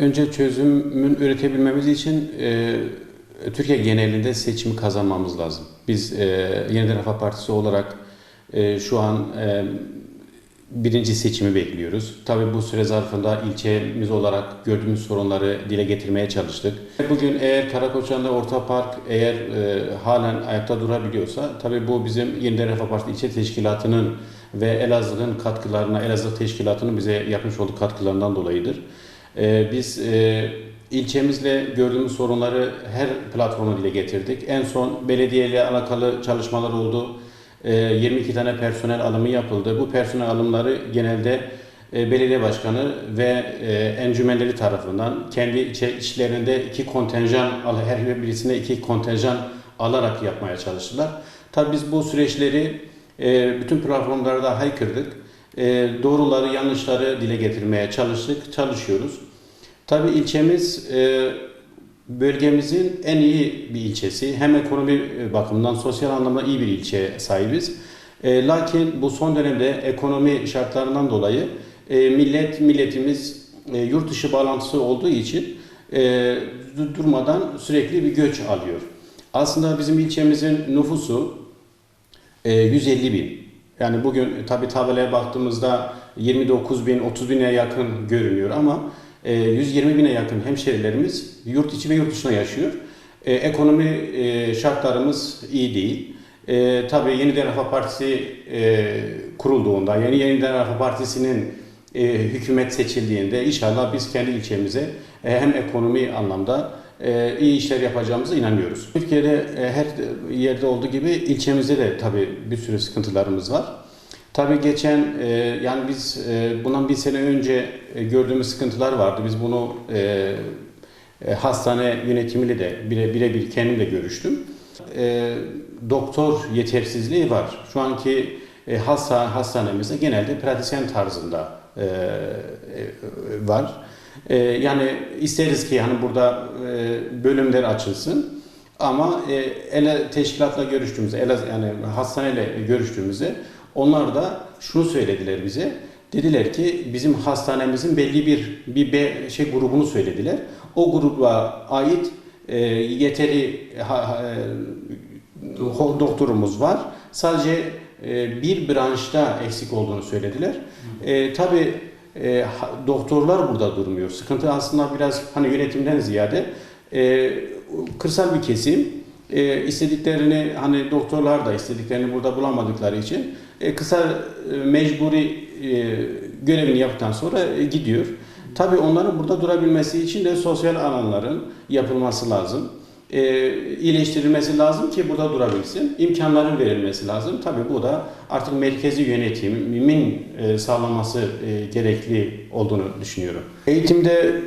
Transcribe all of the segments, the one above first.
önce çözümün üretebilmemiz için e, Türkiye genelinde seçimi kazanmamız lazım. Biz e, Yeniden Refah Partisi olarak e, şu an e, birinci seçimi bekliyoruz. Tabii bu süre zarfında ilçemiz olarak gördüğümüz sorunları dile getirmeye çalıştık. Bugün eğer Karakoçan'da Orta Park eğer e, halen ayakta durabiliyorsa tabii bu bizim Yeniden Refah Partisi ilçe teşkilatının ve Elazığ'ın katkılarına, Elazığ teşkilatının bize yapmış olduğu katkılarından dolayıdır. E, biz e, ilçemizle gördüğümüz sorunları her platforma dile getirdik. En son belediyeyle alakalı çalışmalar oldu. E, 22 tane personel alımı yapıldı. Bu personel alımları genelde e, belediye başkanı ve e, encümenleri tarafından kendi içlerinde iki kontenjan, her birisine iki kontenjan alarak yapmaya çalıştılar. Tabii biz bu süreçleri bütün platformlarda haykırdık. E, doğruları, yanlışları dile getirmeye çalıştık, çalışıyoruz. Tabii ilçemiz e, bölgemizin en iyi bir ilçesi. Hem ekonomi e, bakımından sosyal anlamda iyi bir ilçeye sahibiz. Lakin bu son dönemde ekonomi şartlarından dolayı millet milletimiz yurt dışı bağlantısı olduğu için du- durmadan sürekli bir göç alıyor. Aslında bizim ilçemizin nüfusu e, 150 bin. Yani bugün tabi tabelaya baktığımızda 29 bin, 30 bine yakın görünüyor ama e, 120 bine yakın hemşerilerimiz yurt içi ve yurt dışına yaşıyor. E, ekonomi e, şartlarımız iyi değil. E, tabii Yeniden Refah Partisi e, kurulduğunda, yani Yeniden Refah Partisi'nin e, hükümet seçildiğinde inşallah biz kendi ilçemize e, hem ekonomi anlamda e, iyi işler yapacağımıza inanıyoruz. Türkiye'de e, her yerde olduğu gibi ilçemizde de tabii bir sürü sıkıntılarımız var. Tabii geçen e, yani biz e, bundan bir sene önce e, gördüğümüz sıkıntılar vardı. Biz bunu e, e, hastane yönetimiyle de bire birebir kendim de görüştüm. E, doktor yetersizliği var. Şu anki e, hasta hastanemizde genelde pratisyen tarzında e, e, var. E, yani isteriz ki hani burada e, bölümler açılsın. Ama e, ele teşkilatla görüştüğümüzde, ele, yani hastaneyle görüştüğümüzde onlar da şunu söylediler bize. Dediler ki bizim hastanemizin belli bir bir B şey grubunu söylediler. O gruba ait e, yeteri ha, ha, e, ho- doktorumuz var. Sadece e, bir branşta eksik olduğunu söylediler. E, tabii e, doktorlar burada durmuyor. Sıkıntı aslında biraz hani yönetimden ziyade e, kırsal bir kesim e, istediklerini hani doktorlar da istediklerini burada bulamadıkları için e, kısa e, mecburi e, görevini yaptıktan sonra e, gidiyor. Tabii onların burada durabilmesi için de sosyal alanların yapılması lazım. E, iyileştirilmesi lazım ki burada durabilsin. İmkanların verilmesi lazım. Tabii bu da artık merkezi yönetimin e, sağlaması e, gerekli olduğunu düşünüyorum. Eğitimde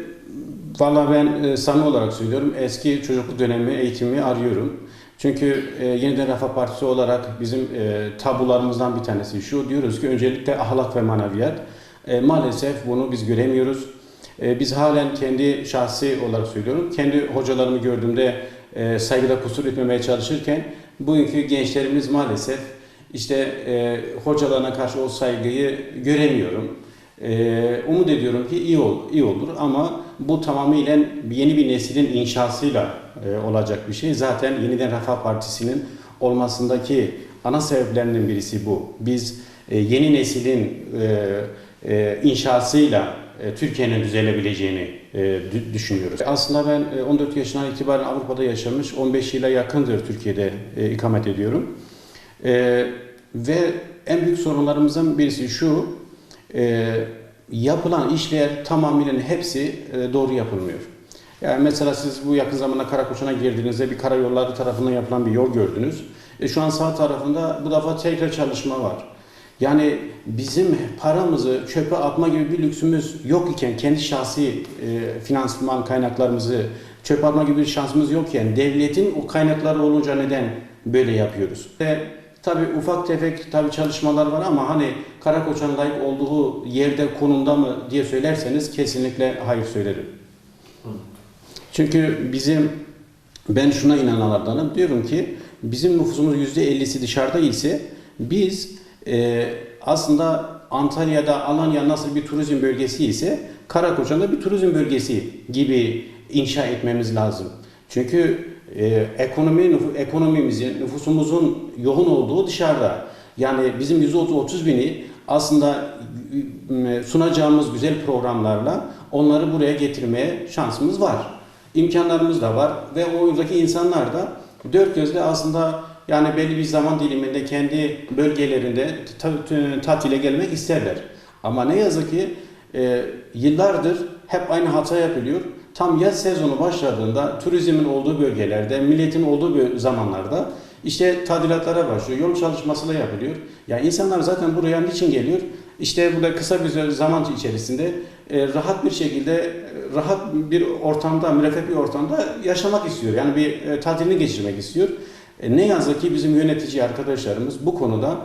Valla ben e, samimi olarak söylüyorum eski çocukluk dönemi eğitimi arıyorum. Çünkü e, Yeniden Refah Partisi olarak bizim e, tabularımızdan bir tanesi şu diyoruz ki öncelikle ahlak ve maneviyat. E, maalesef bunu biz göremiyoruz. E, biz halen kendi şahsi olarak söylüyorum. Kendi hocalarımı gördüğümde e, saygıda kusur etmemeye çalışırken bugünkü gençlerimiz maalesef işte e, hocalarına karşı o saygıyı göremiyorum. Ee, umut ediyorum ki iyi ol, iyi olur ama bu tamamıyla yeni bir neslin inşasıyla e, olacak bir şey. Zaten yeniden Refah Partisi'nin olmasındaki ana sebeplerinden birisi bu. Biz e, yeni neslin e, e, inşasıyla e, Türkiye'nin düzelebileceğini e, dü- düşünüyoruz. Aslında ben e, 14 yaşından itibaren Avrupa'da yaşamış, 15 yıla yakındır Türkiye'de e, ikamet ediyorum. E, ve en büyük sorunlarımızdan birisi şu, e, yapılan işler tamamıyla hepsi e, doğru yapılmıyor. Yani mesela siz bu yakın zamanda Karakoçan'a girdiğinizde bir karayolları tarafından yapılan bir yol gördünüz. E, şu an sağ tarafında bu defa tekrar çalışma var. Yani bizim paramızı çöpe atma gibi bir lüksümüz yok iken kendi şahsi e, finansman kaynaklarımızı çöpe atma gibi bir şansımız yokken devletin o kaynakları olunca neden böyle yapıyoruz? Ve tabii ufak tefek tabii çalışmalar var ama hani Karakoçan layık olduğu yerde konumda mı diye söylerseniz kesinlikle hayır söylerim. Çünkü bizim ben şuna inananlardanım. Diyorum ki bizim nüfusumuz %50'si dışarıda ise biz e, aslında Antalya'da Alanya nasıl bir turizm bölgesi ise Karakoçan'da bir turizm bölgesi gibi inşa etmemiz lazım. Çünkü e, ekonomi ekonomimizin, nüfusumuzun yoğun olduğu dışarıda. Yani bizim 130 bini aslında e, sunacağımız güzel programlarla onları buraya getirmeye şansımız var. İmkanlarımız da var ve oradaki insanlar da dört gözle aslında yani belli bir zaman diliminde kendi bölgelerinde ta- ta- tatile gelmek isterler. Ama ne yazık ki e, yıllardır hep aynı hata yapılıyor. Tam yaz sezonu başladığında turizmin olduğu bölgelerde, milletin olduğu zamanlarda işte tadilatlara başlıyor, yol çalışması da yapılıyor. Ya insanlar zaten buraya niçin geliyor? İşte burada kısa bir zaman içerisinde e, rahat bir şekilde, e, rahat bir ortamda, müreffeh bir ortamda yaşamak istiyor. Yani bir e, tatilini geçirmek istiyor. E, ne yazık ki bizim yönetici arkadaşlarımız bu konuda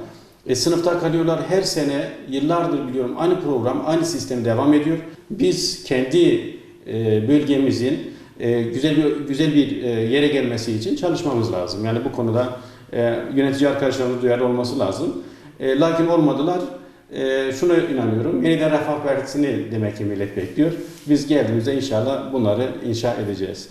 e, sınıfta kalıyorlar. Her sene yıllardır biliyorum aynı program, aynı sistem devam ediyor. Biz kendi e, bölgemizin e, güzel bir güzel bir e, yere gelmesi için çalışmamız lazım. Yani bu konuda e, yönetici arkadaşlarımız duyarlı olması lazım. E, lakin olmadılar. E, şuna inanıyorum. Yeniden Refah Partisi'ni demek ki millet bekliyor. Biz geldiğimizde inşallah bunları inşa edeceğiz.